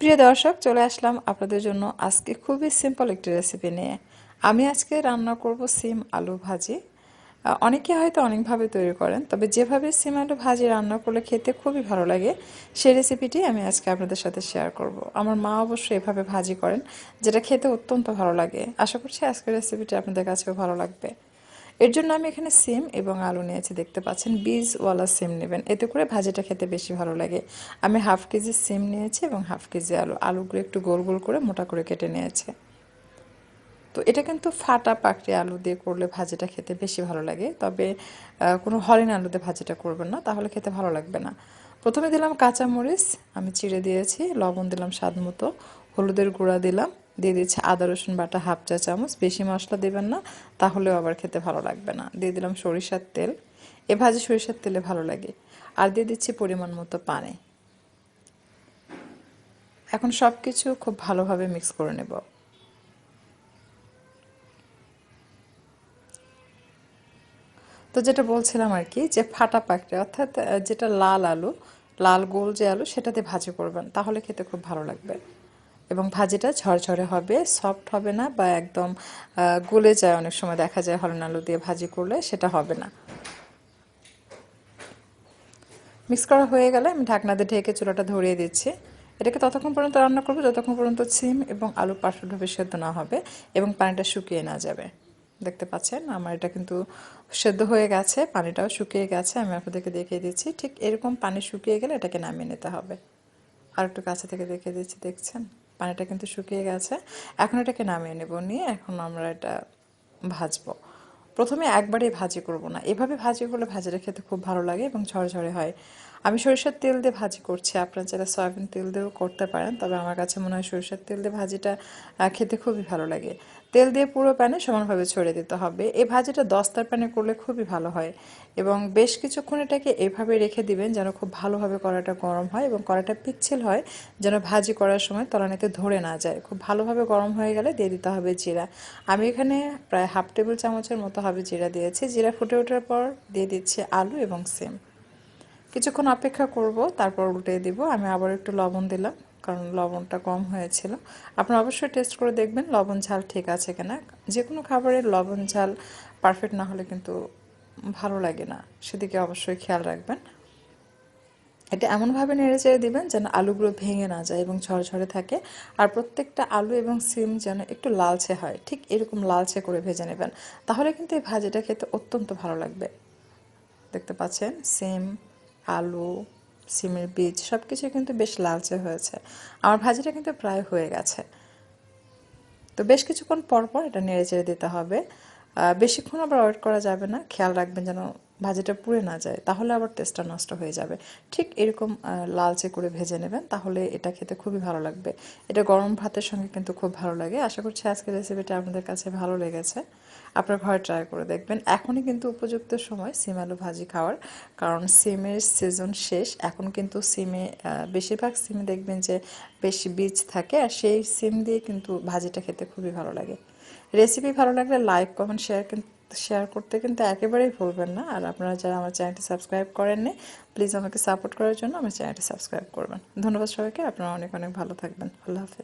প্রিয় দর্শক, চলে আসলাম আপনাদের জন্য আজকে খুবই সিম্পল একটি রেসিপি নিয়ে। আমি আজকে রান্না করব সিম আলু ভাজি। অনেকে হয়তো অনেকভাবে তৈরি করেন, তবে যেভাবে সিম আলু ভাজি রান্না করলে খেতে খুবই ভালো লাগে, সেই রেসিপিটি আমি আজকে আপনাদের সাথে শেয়ার করব। আমার মা অবশ্যই এভাবে ভাজি করেন, যেটা খেতে অত্যন্ত ভালো লাগে। আশা করছি আজকের রেসিপিটি আপনাদের কাছেও ভালো লাগবে। এর জন্য আমি এখানে সিম এবং আলু নিয়েছি, দেখতে পাচ্ছেন। বীজওয়ালা সিম নেবেন। এতে করে ভাজিটা খেতে বেশি ভালো লাগে। আমি হাফ কেজি সিম নিয়েছি এবং হাফ কেজি আলু। আলুগুলো একটু গোল গোল করে মোটা করে কেটে নিয়েছি। তো এটা কিন্তু ফাটা পাকড়ি আলু দিয়ে করলে ভাজিটা খেতে বেশি ভালো লাগে। তবে কোনো হরিণ আলুতে ভাজিটা করবেন না, তাহলে খেতে ভালো লাগবে না। প্রথমে দিলাম কাঁচামরিচ, আমি চিড়ে দিয়েছি, লবণ দিলাম স্বাদ মতো, হলুদের গুঁড়া দিলাম। দিয়ে দিচ্ছি আদা, রসুন বাটা হাফ চা চামচ। বেশি মশলা দেবেন না, তাহলেও আবার খেতে ভালো লাগবে না। দিয়ে দিলাম সরিষার তেল। এ ভাজি সরিষার তেলে ভালো লাগে। আর দিয়ে দিচ্ছি পরিমাণ মতো পানি। এখন সব কিছু খুব ভালোভাবে মিক্স করে নেব। তো যেটা বলছিলাম আর কি, যে ফাটা পাকড়ে, অর্থাৎ যেটা লাল আলু, লাল গোল যে আলু, সেটাতে ভাজি করবেন, তাহলে খেতে খুব ভালো লাগবে। এবং ভাজিটা ঝরঝরে হবে সফট হবে না বা একদম গলে যায় অনেক সময়। দেখা যায় হলন আলু দিয়ে ভাজি করলে সেটা হবে না। মিক্স করা হয়ে গেলে আমি ঢাকনা দিয়ে ঢেকে চুলাটা ধরিয়ে দিচ্ছি। এটাকে ততক্ষণ পর্যন্ত রান্না করব, যতক্ষণ পর্যন্ত সিম এবং আলু পারফেক্টভাবে সেদ্ধ না হবে এবং পানিটা শুকিয়ে না যাবে। দেখতে পাচ্ছেন? আমার এটা কিন্তু সেদ্ধ হয়ে গেছে, পানিটাও শুকিয়ে গেছে, আমি আপনাদেরকে দেখিয়ে দিচ্ছি। ঠিক এরকম পানি শুকিয়ে গেলে এটাকে নামিয়ে নিতে হবে। আর একটু কাছে থেকে দেখিয়ে দিচ্ছি, দেখছেন? পানিটা কিন্তু শুকিয়ে গেছে। এখন এটাকে নামিয়ে নেব, নিয়ে এখন আমরা এটা ভাজবো। প্রথমে একবারে ভাজি করব না। এভাবে ভাজি করলে ভাজিটা খেতে খুব ভালো লাগে এবং ঝরঝরে হয়। আমি সরিষার তেল দিয়ে ভাজি করছি। আপনারা যারা সয়াবিন তেল দিয়েও করতে পারেন, তবে আমার কাছে মনে হয় সরিষার তেল দিয়ে ভাজিটা খেতে খুবই ভালো লাগে। তেল দিয়ে পুরো প্যানে সমানভাবে ছড়িয়ে দিতে হবে। এই ভাজিটা দস্তার প্যানে করলে খুবই ভালো হয় এবং বেশ কিছুক্ষণ এটাকে এভাবে রেখে দিবেন যেন খুব ভালোভাবে কড়াটা গরম হয় এবং কড়াটা পিচ্ছিল হয় যেন ভাজি করার সময় তলানিতে ধরে না যায়। খুব ভালোভাবে গরম হয়ে গেলে দিয়ে দিতে হবে জিরা। আমি এখানে প্রায় হাফ টেবিল চামচের মতো হবে জিরা দিয়েছি। জিরা ফুটে ওঠার পর দিয়ে দিচ্ছি আলু এবং সিম। কিছুক্ষণ অপেক্ষা করব, তারপর উল্টে দিব। আমি আবার একটু লবণ দিলাম। কারণ লবণটা কম হয়েছিল। আপনারা অবশ্যই টেস্ট করে দেখবেন লবণ ঝাল ঠিক আছে কিনা। যে কোনো খাবারের লবণ ঝাল পারফেক্ট না হলে কিন্তু ভালো লাগে না। সেদিকে অবশ্যই খেয়াল রাখবেন। এটা এমনভাবে নেড়ে চেড়ে দিবেন যেন আলুগুলো ভেঙে না যায় এবং ঝরঝরে থাকে। আর প্রত্যেকটা আলু এবং সিম যেন একটু লালচে হয়, ঠিক এরকম লালচে করে ভেজে নেবেন। তাহলে কিন্তু এই ভাজিটা খেতে অত্যন্ত ভালো লাগবে। দেখতে পাচ্ছেন, সিম, আলু সিমের বীজ সব কিছু কিন্তু বেশ লালচে হয়েছে। আমার ভাজিটা কিন্তু প্রায় হয়ে গেছে। তো বেশ কিছুক্ষণ পরপর পর এটা নেড়ে চেড়ে দিতে হবে। বেশিক্ষণ আবার ওয়েট করা যাবে না। খেয়াল রাখবেন যেন ভাজিটা পুড়ে না যায়, তাহলে আবার টেস্টটা নষ্ট হয়ে যাবে। ঠিক এরকম লালচে করে ভেজে নেবেন, তাহলে এটা খেতে খুবই ভালো লাগবে। এটা গরম ভাতের সঙ্গে কিন্তু খুব ভালো লাগে। আশা করছি আজকের রেসিপিটা আপনাদের কাছে ভালো লেগেছে। আপনার ঘরে ট্রাই করে দেখবেন। এখনই কিন্তু উপযুক্ত সময় সিম আলু ভাজি খাওয়ার, কারণ সিমের সিজন শেষ। এখন কিন্তু সিমে বেশিরভাগ সিমে দেখবেন যে বেশি বীজ থাকে, আর সেই সিম দিয়ে কিন্তু ভাজিটা খেতে খুবই ভালো লাগে। রেসিপি ভালো লাগলে লাইক কমেন্ট শেয়ার কিন্তু শেয়ার করতে কিন্তু একেবারেই ভুলবেন না। আর আপনারা যারা আমার চ্যানেলটি সাবস্ক্রাইব করেননি প্লিজ আমাকে সাপোর্ট করার জন্য আমার চ্যানেলটি সাবস্ক্রাইব করবেন। ধন্যবাদ সবাইকে। আপনারা অনেক অনেক ভালো থাকবেন। আল্লাহ হাফেজ।